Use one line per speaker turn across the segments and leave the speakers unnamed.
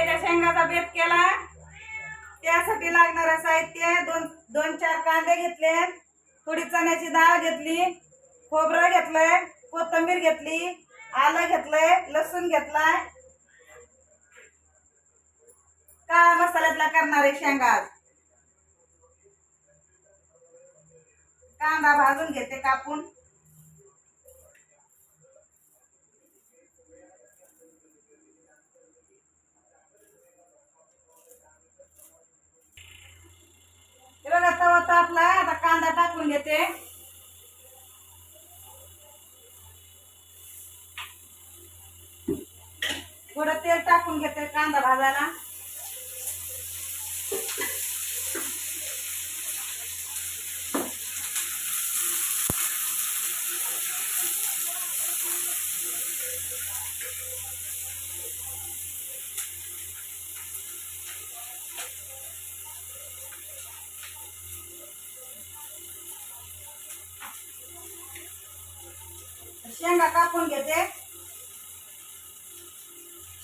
शेवग्याच्या शेंगाचा बेत केला त्यासाठी लागणारं साहित्य दोन दोन चार कांदे घेतले थोडी चण्याची डाळ घेतली खोबरं घेतलंय कोथिंबीर घेतली आलं घेतलंय लसूण घेतलाय. काळा मसाल्यातला करणारे शेंगा कांदा भाजून घेते कापून. तिला बघा तवा तापला आता कांदा टाकून घेते. थोडं तेल टाकून घेते कांदा भाजायला. शेंगा कापून घेते.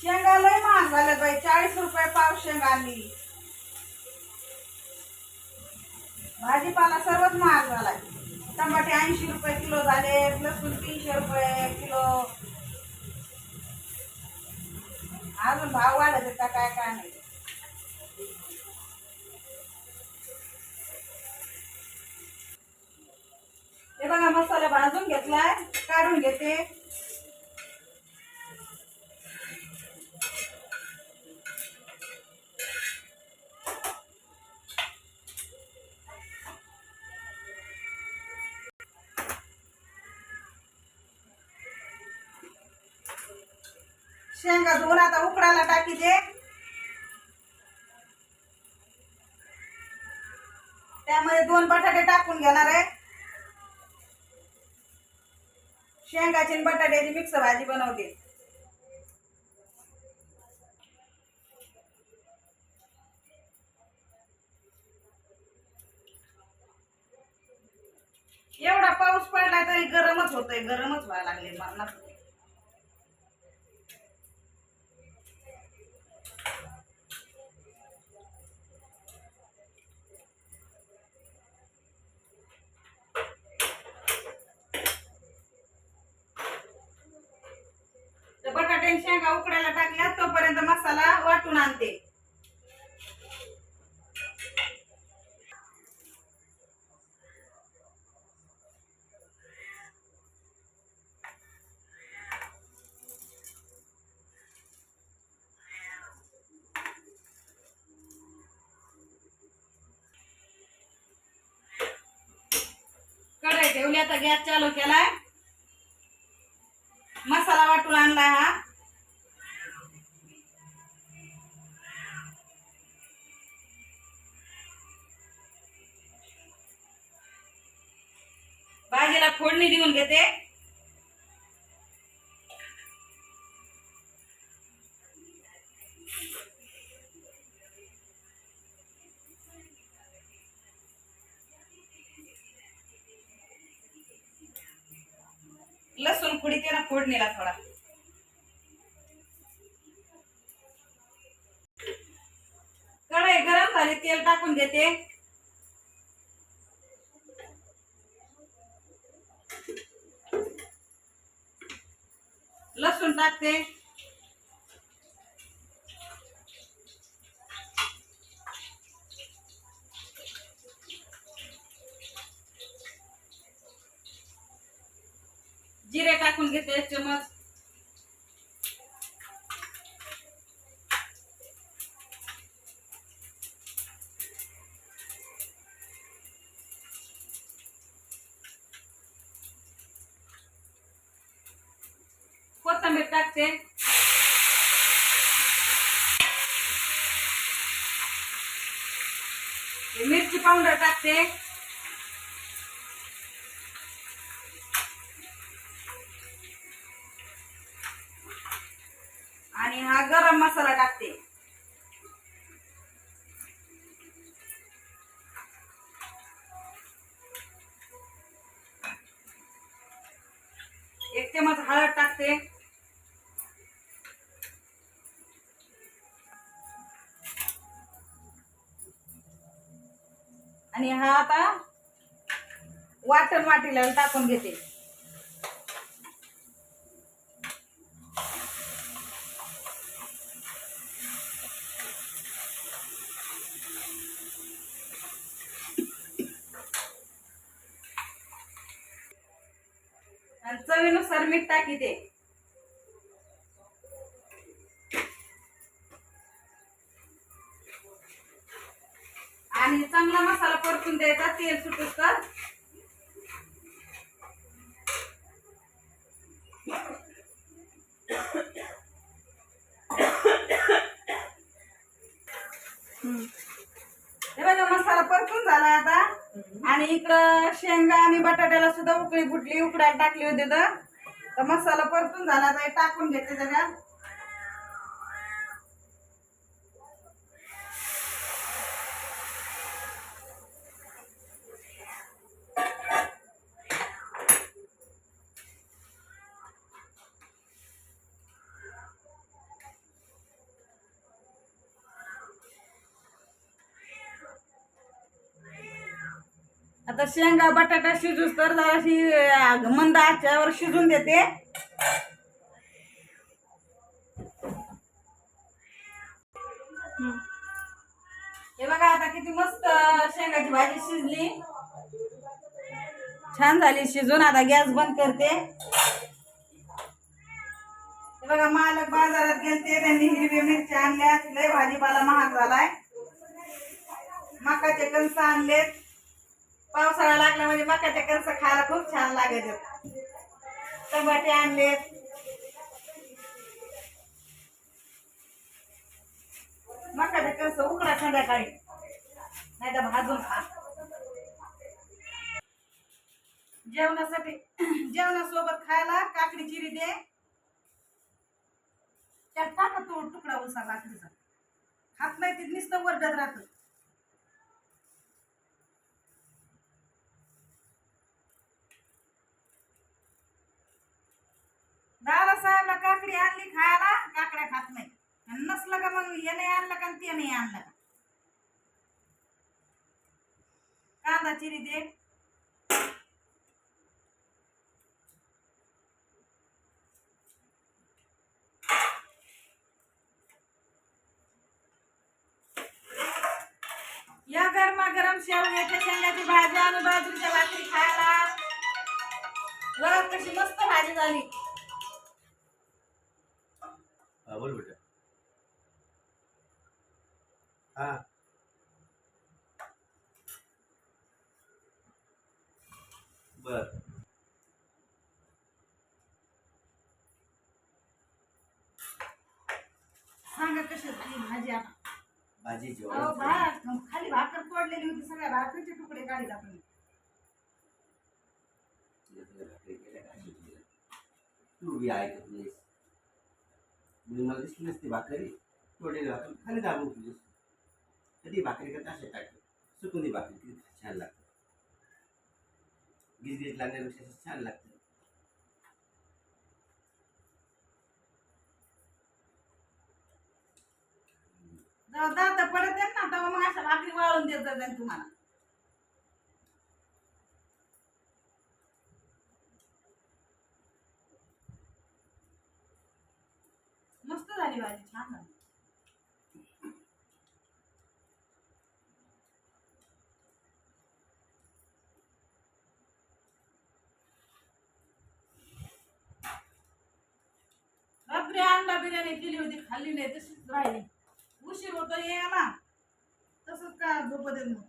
शेंगा लय महाग झाले बाई चाळीस रुपये पाव शेंगा आली भाजीपाला सर्वच महाग झालाय. टमाटे ऐंशी रुपये किलो झाले लसूण तीनशे रुपये किलो. अजून भाव वाढत का काय काय नाही. हे बघा मसाला भाजून घेतलाय. काढून घेते. शेंगा धुवून आता उकडायला टाकी दे. त्यामध्ये दोन बटाटे टाकून घेणार आहे. शेंगाची बटाट्याची मिक्स भाजी बनवते. एवढा पाऊस पडला तरी गरमच होतंय गरमच व्हायला लागले मरणाच उकडायला टाकल्या तोपर्यंत मसाला वाटून आणते. ठेवली आता गॅस चालू केलाय. मसाला वाटून आणलाय हा. लसूण खुडीते ना फोडणीला थोडा. कढई गरम झाली तेल टाकून देते लसूण टाकते. जिरे टाकून घेते एक चमच कोथिंबीर टाकते. मिरची पावडर टाकते. आणि हा आता वाटण वाटीला टाकून घेते. आणि चवीनुसार मीठ टाकी ते. तेल सुटूस हे बघा मसाला परतून झाला आता. आणि इकडं शेंगा आणि बटाट्याला सुद्धा उकळी फुटली उकडायला टाकली होती तर. मसाला परतून झाला आता हे टाकून घेते त्याच्यात आता शेंगा बटाटा शिजूस तर जराशी मंद आच्यावर शिजून देते. हे बघा आता किती मस्त शेंगाची भाजी शिजली. छान झाली शिजून आता गॅस बंद करते. हे बघा मालक बाजारात गेलते त्यांनी हिरवी मिरची आणल्या लय भाजीपाला महाग झालाय. मकाचे कणस आणलेत. पावसाळा लागला म्हणजे मकाचे कणस खायला खूप छान लागत टमाटे आणलेत. मकाचे कणस उकडा संध्याकाळी. नाही तर भाजून खा. जेवणासाठी जेवणासोबत खायला काकडी चिरी दे. त्यात टाका तो तुकडा उसा काकडीचा खात नाही ते नुसतं वरडत राहतं. काकडी आणली खायला काकड्या खात नाही. आणि नसलं का मग हे नाही आणलं का ते नाही आणलं का? कांदा चिरी दे. या गरमागरम शेवग्याच्या शेंगाची भाजी आणि बाजरीच्या भाकरी खायला. बघा कशी मस्त भाजी झाली
हा बोल बेटा हा बर.
सांगा कशी झाली भाजी आता
भाजी
अहो,
जेवण
भात खाली भाकर पडलेली होती सगळ्या भाकरीचे तुकडे काढीत आपण.
तू बी ऐकत नाहीस. मी मला दिसली नसती भाकरी. थोडी भाकर खाली दाबून तुझी कधी भाकरी करता असे टाकते सुकून ती भाकरी किती छान लागते. गिजगीज लागण्यापेक्षा अशी छान लागते.
जेव्हा दात पडत आहेत ना तेव्हा मग अशा भाकरी वाळून देत जाईल तुम्हाला. मस्त झाली भाजी छान झाली. बिर्याणी केली होती खाल्ली नाही तशीच राहिली. उशीर होतो ये यायला तसंच का झोपत येत मग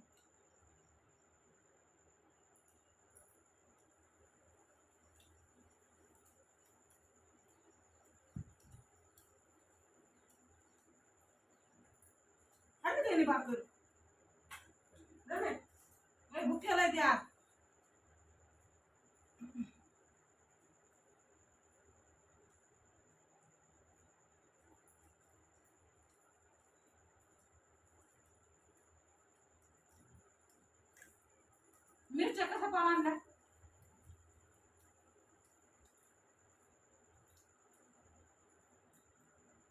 भाकर? गमे लय त्या मिरच्या कसा पाव आणला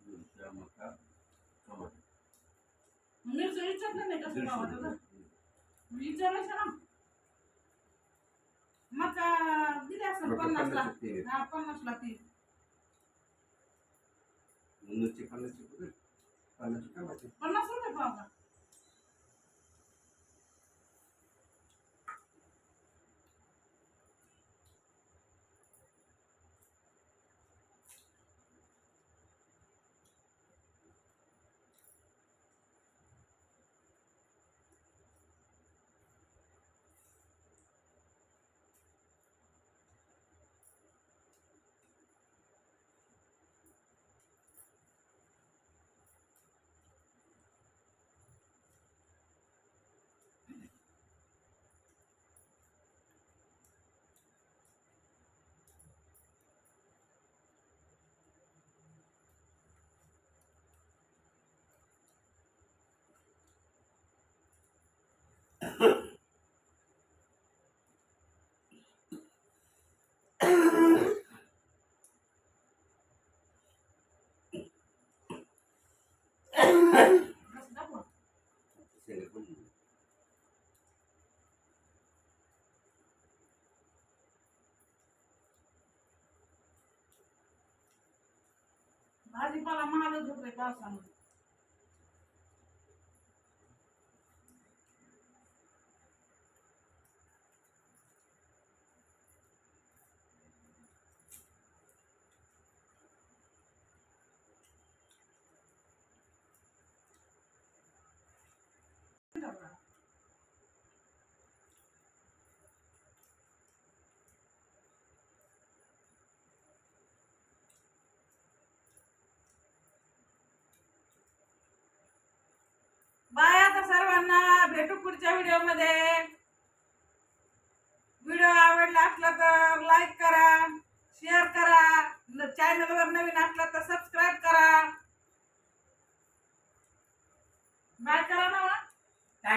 मिरच्या, मका,
विचारलं नाही कसं पाव होतं विचारायचं ना. मग अं, दिले असेल
पन्नास ते.
हा ती
पन्नासचे काय वाटते
पन्नास रुपये पाव का भाजीपाला महागच होतोय पावसामध्ये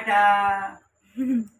बाय करा ना
टाटा